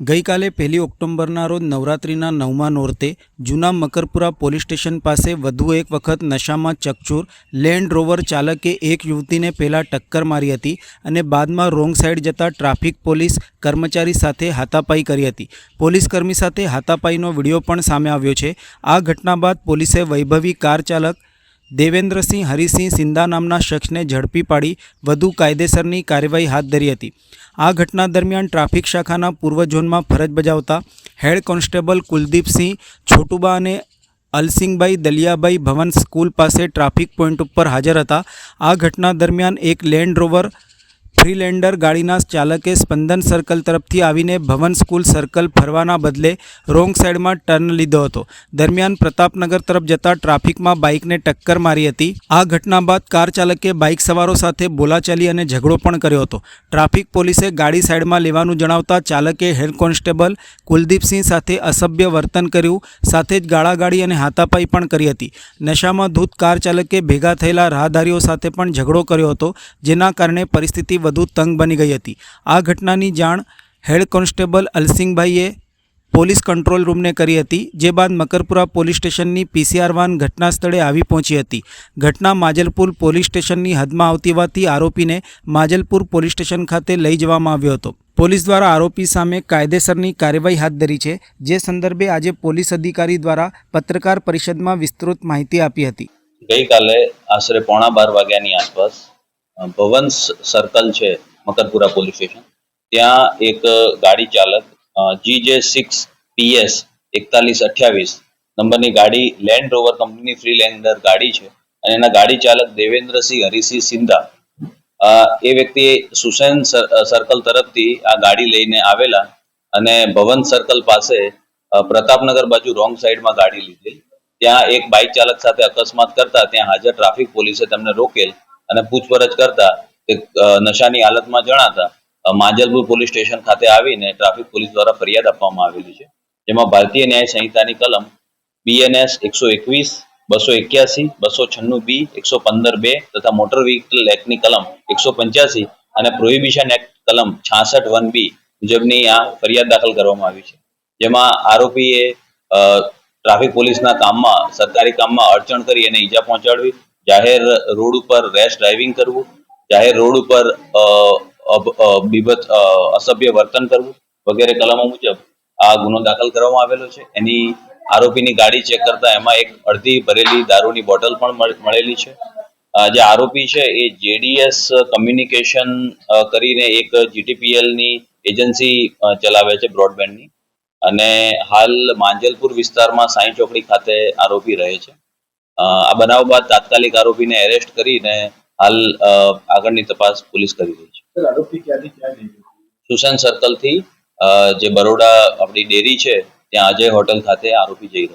ગઈકાલે પહેલી ઓક્ટોબરના રોજ નવરાત્રિના નવમા નોરતે જૂના મકરપુરા પોલીસ સ્ટેશન પાસે વધુ એક વખત નશામાં ચકચૂર લેન્ડ રોવર ચાલકે એક યુવતીને પહેલાં ટક્કર મારી હતી અને બાદમાં રોંગ સાઈડ જતા ટ્રાફિક પોલીસ કર્મચારી સાથે હાથાપાઈ કરી હતી. પોલીસ કર્મી સાથે હાથાપાઈનો વીડિયો પણ સામે આવ્યો છે. આ ઘટના બાદ પોલીસે વૈભવી કાર ચાલક દેવેન્દ્રસિંહ હરિસિંહ સિંધા નામના શખ્સને ઝડપી પાડી વધુ કાયદેસરની કાર્યવાહી હાથ ધરી હતી. આ ઘટના દરમિયાન ટ્રાફિક શાખાના પૂર્વ ઝોનમાં ફરજ બજાવતા હેડ કોન્સ્ટેબલ કુલદીપસિંહ છોટુબા અને અલસિંગભાઈ દલિયાભાઈ ભવન સ્કૂલ પાસે ટ્રાફિક પોઈન્ટ ઉપર હાજર હતા. આ ઘટના દરમિયાન એક લેન્ડ રોવર ફ્રીલેન્ડર ગાડીના ચાલકે સ્પંદન સર્કલ તરફથી આવીને ભવન સ્કૂલ સર્કલ ફરવાના બદલે રોંગ સાઈડમાં ટર્ન લીધો હતો. દરમિયાન પ્રતાપનગર તરફ જતા ટ્રાફિકમાં બાઇકને ટક્કર મારી હતી. આ ઘટના બાદ કાર ચાલકે બાઇક સવારો સાથે બોલાચાલી અને ઝઘડો પણ કર્યો હતો. ટ્રાફિક પોલીસે ગાડી સાઈડમાં લેવાનું જણાવતા ચાલકે હેડ કોન્સ્ટેબલ કુલદીપસિંહ સાથે અસભ્ય વર્તન કર્યું, સાથે જ ગાળાગાળી અને હાથાપાઈ પણ કરી હતી. નશામાં ધૂત કાર ચાલકે ભેગા થયેલા રાહદારીઓ સાથે પણ ઝઘડો કર્યો હતો, જેના કારણે પરિસ્થિતિ વધુ તંગ બની ગઈ હતી. આ ઘટનાની જાણ હેડ કોન્સ્ટેબલ અલસિંગભાઈએ પોલીસ કંટ્રોલ રૂમને કરી હતી, જે બાદ મકરપુરા પોલીસ સ્ટેશનની પીસીઆર વાન ઘટના સ્થળે આવી પહોંચી હતી. ઘટના માજલપુર પોલીસ સ્ટેશનની હદમાં આવતી હોવાથી આરોપીને માજલપુર પોલીસ સ્ટેશન ખાતે લઈ જવામાં આવ્યો હતો. પોલીસ દ્વારા આરોપી સામે કાયદેસરની કાર્યવાહી હાથ ધરી છે, જે સંદર્ભે આજે પોલીસ અધિકારી દ્વારા પત્રકાર પરિષદમાં વિસ્તૃત માહિતી આપી હતી. ગઈકાલે આશરે પોણા બાર વાગ્યાની આસપાસ અ, સર્કલ છે મકરપુરા પોલીસ સ્ટેશન. ત્યાં એક ગાડી ચાલક જી જે સિક્સ પીએસ એકતાલીસ અઠ્યાવીસ નંબરની ગાડી લેન્ડ રોવર કંપનીની ફ્રીલેન્ડર ગાડી છે અને એના ગાડી ચાલક દેવેન્દ્રસિંહ હરિસિંહ સિંધા. એ વ્યક્તિ સુસેન સર્કલ તરફથી આ ગાડી લઈને આવેલા અને ભવન સર્કલ પાસે પ્રતાપનગર બાજુ રોંગ સાઈડમાં ગાડી લીધી ત્યાં એક બાઇક ચાલક સાથે અકસ્માત કરતા ત્યાં હાજર ટ્રાફિક પોલીસે તેમને રોકેલ અને પૂછપરછ કરતા તે નશાની હાલતમાં જણાતા માજલપુર પોલીસ સ્ટેશન ખાતે આવીને ટ્રાફિક પોલીસ દ્વારા ફરિયાદ આપવામાં આવેલી છે. જેમાં ભારતીય ન્યાય સંહિતાની કલમ બીએનએસ એકસો એકવીસ, બસો એક્યાસી, બસો છન્નું બી, એકસો પંદર બે તથા મોટર વ્હીકલ એક્ટની કલમ એકસો પંચ્યાસી અને પ્રોહિબિશન એક્ટ કલમ છાસઠ વન બી મુજબની આ ફરિયાદ દાખલ કરવામાં આવી છે. જેમાં આરોપીએ ટ્રાફિક પોલીસના કામમાં, સરકારી કામમાં અડચણ કરી અને ઈજા પહોંચાડવી જાહેર રોડ ઉપર રેશ ડ્રાઇવિંગ કરવું જાહેર રોડ ઉપર અ, અસભ્ય વર્તન કરવું વગેરે કલમો મુજબ આ ગુનો દાખલ કરવામાં આવેલો છે. એની આરોપીની ગાડી ચેક કરતા એમાં એક અડધી ભરેલી દારૂની બોટલ પણ મળેલી છે. જે આરોપી છે એ જેડીએસ કમ્યુનિકેશન કરીને એક જીટીપીએલની એજન્સી ચલાવે છે બ્રોડબેન્ડની. અને હાલ માંજલપુર વિસ્તારમાં સાંઈ ચોકડી ખાતે આરોપી રહે છે. આ બનાવ બાદ તાત્કાલિક આરોપીને એરેસ્ટ કરીને હાલ આગળની તપાસ પોલીસ કરી રહી છે? સુસેન સર્કલથી જે બરોડા આપણી ડેરી છે ત્યાં અજય હોટલ ખાતે આરોપી જઈ રહ્યો